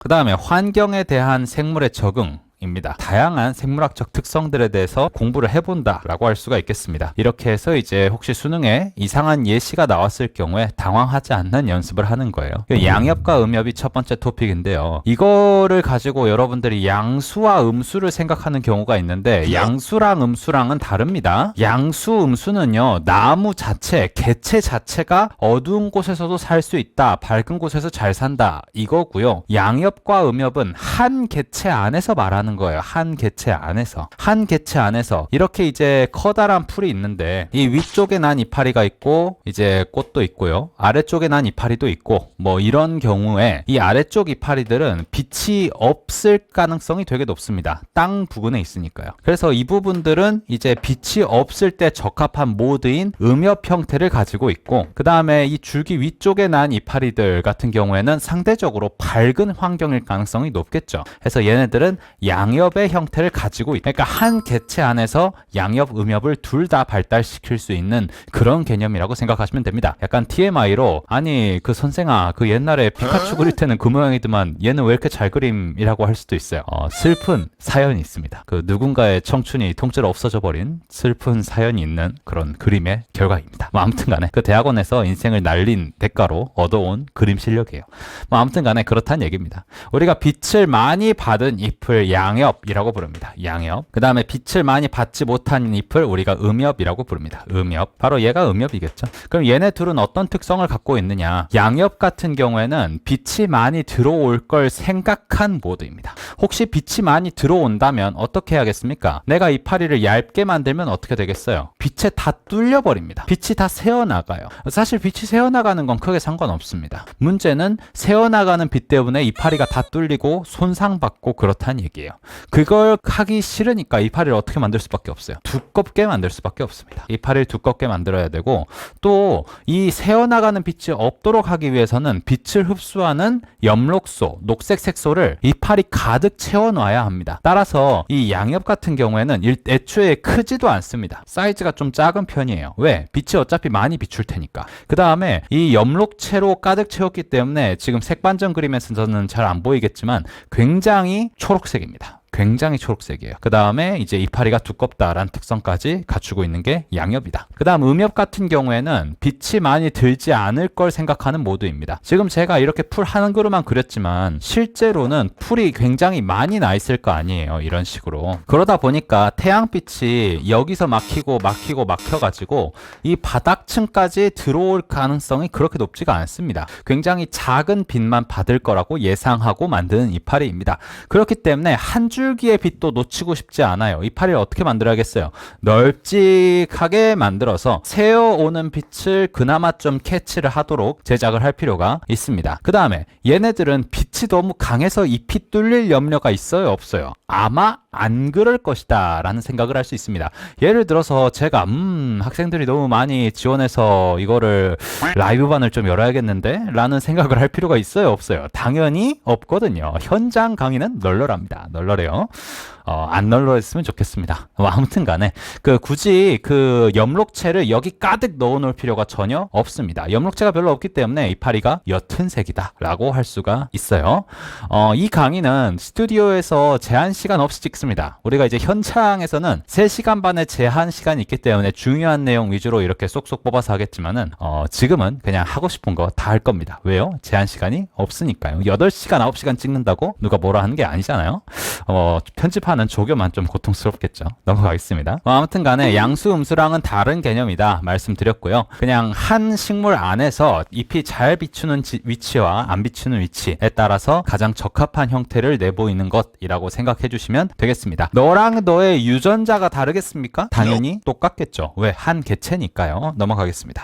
그 다음에 환경에 대한 생물의 적응. 입니다. 다양한 생물학적 특성들에 대해서 공부를 해본다라고 할 수가 있겠습니다. 이렇게 해서 이제 혹시 수능에 이상한 예시가 나왔을 경우에 당황하지 않는 연습을 하는 거예요. 그 양엽과 음엽이 첫 번째 토픽인데요. 이거를 가지고 여러분들이 양수와 음수를 생각하는 경우가 있는데 양수랑 음수랑은 다릅니다. 양수, 음수는요 나무 자체, 개체 자체가 어두운 곳에서도 살 수 있다, 밝은 곳에서 잘 산다 이거고요. 양엽과 음엽은 한 개체 안에서 말하는 거예요. 한 개체 안에서 한 개체 안에서 이렇게 이제 커다란 풀이 있는데 이 위쪽에 난 이파리가 있고 이제 꽃도 있고요. 아래쪽에 난 이파리도 있고 뭐 이런 경우에 이 아래쪽 이파리들은 빛이 없을 가능성이 되게 높습니다. 땅 부근에 있으니까요. 그래서 이 부분들은 이제 빛이 없을 때 적합한 모드인 음엽 형태를 가지고 있고 그 다음에 이 줄기 위쪽에 난 이파리들 같은 경우에는 상대적으로 밝은 환경일 가능성이 높겠죠. 그래서 얘네들은 양엽의 형태를 가지고 있다. 그러니까 한 개체 안에서 양엽, 음엽을 둘 다 발달시킬 수 있는 그런 개념이라고 생각하시면 됩니다. 약간 TMI로 아니 그 선생아 그 옛날에 피카츄 그릴 때는 그 모양이더만 얘는 왜 이렇게 잘 그림이라고 할 수도 있어요. 어, 슬픈 사연이 있습니다. 그 누군가의 청춘이 통째로 없어져 버린 슬픈 사연이 있는 그런 그림의 결과입니다. 뭐 아무튼간에 그 대학원에서 인생을 날린 대가로 얻어온 그림 실력이에요. 뭐 아무튼간에 그렇다는 얘기입니다. 우리가 빛을 많이 받은 잎을 양 엽이라고 부릅니다. 양엽. 그 다음에 빛을 많이 받지 못한 잎을 우리가 음엽이라고 부릅니다. 음엽. 바로 얘가 음엽이겠죠. 그럼 얘네 둘은 어떤 특성을 갖고 있느냐? 양엽 같은 경우에는 빛이 많이 들어올 걸 생각한 모드입니다. 혹시 빛이 많이 들어온다면 어떻게 해야겠습니까? 내가 이파리를 얇게 만들면 어떻게 되겠어요? 빛에 다 뚫려 버립니다. 빛이 다 새어나가요. 사실 빛이 새어나가는 건 크게 상관없습니다. 문제는 새어나가는 빛 때문에 이파리가 다 뚫리고 손상받고 그렇다는 얘기예요. 그걸 하기 싫으니까 이파리를 어떻게 만들 수밖에 없어요. 두껍게 만들 수밖에 없습니다. 이파리를 두껍게 만들어야 되고 또 이 새어나가는 빛이 없도록 하기 위해서는 빛을 흡수하는 엽록소, 녹색 색소를 이파리 가득 채워놔야 합니다. 따라서 이 양엽 같은 경우에는 일- 애초에 크지도 않습니다. 사이즈가 좀 작은 편이에요. 왜? 빛이 어차피 많이 비출 테니까. 그 다음에 이 엽록체로 가득 채웠기 때문에 지금 색반전 그림에서는 잘 안 보이겠지만 굉장히 초록색입니다. 굉장히 초록색이에요. 그 다음에 이제 이파리가 두껍다라는 특성까지 갖추고 있는 게 양엽이다. 그 다음 음엽 같은 경우에는 빛이 많이 들지 않을 걸 생각하는 모드입니다. 지금 제가 이렇게 풀 한 그루만 그렸지만 실제로는 풀이 굉장히 많이 나 있을 거 아니에요. 이런 식으로. 그러다 보니까 태양빛이 여기서 막히고 막히고 막혀가지고 이 바닥층까지 들어올 가능성이 그렇게 높지가 않습니다. 굉장히 작은 빛만 받을 거라고 예상하고 만드는 이파리입니다. 그렇기 때문에 한 줄기의 빛도 놓치고 싶지 않아요. 이파리를 어떻게 만들어야겠어요? 널찍하게 만들어서 새어오는 빛을 그나마 좀 캐치를 하도록 제작을 할 필요가 있습니다. 그 다음에 얘네들은 빛이 너무 강해서 잎이 뚫릴 염려가 있어요? 없어요? 아마 안 그럴 것이다 라는 생각을 할 수 있습니다. 예를 들어서 제가 음 학생들이 너무 많이 지원해서 이거를 라이브반을 좀 열어야겠는데 라는 생각을 할 필요가 있어요? 없어요? 당연히 없거든요. 현장 강의는 널널합니다. 널널해요. 어, 안 널널했으면 좋겠습니다. 뭐 아무튼 간에 그 굳이 그 염록체를 여기 가득 넣어 놓을 필요가 전혀 없습니다. 염록체가 별로 없기 때문에 이파리가 옅은 색이다 라고 할 수가 있어요. 어, 이 강의는 스튜디오에서 제한 시간 없이 찍습니다. 우리가 이제 현장에서는 3시간 반의 제한 시간이 있기 때문에 중요한 내용 위주로 이렇게 쏙쏙 뽑아서 하겠지만은 어, 지금은 그냥 하고 싶은 거 다 할 겁니다. 왜요? 제한 시간이 없으니까요. 8시간, 9시간 찍는다고 누가 뭐라 하는 게 아니잖아요. 어, 편집하는 조교만 좀 고통스럽겠죠. 넘어가겠습니다. 뭐 아무튼 간에 양수, 음수랑은 다른 개념이다 말씀드렸고요. 그냥 한 식물 안에서 잎이 잘 비추는 지- 위치와 안 비추는 위치에 따라서 가장 적합한 형태를 내보이는 것이라고 생각해 주시면 되겠습니다. 너랑 너의 유전자가 다르겠습니까? 당연히 똑같겠죠. 왜? 한 개체니까요. 넘어가겠습니다.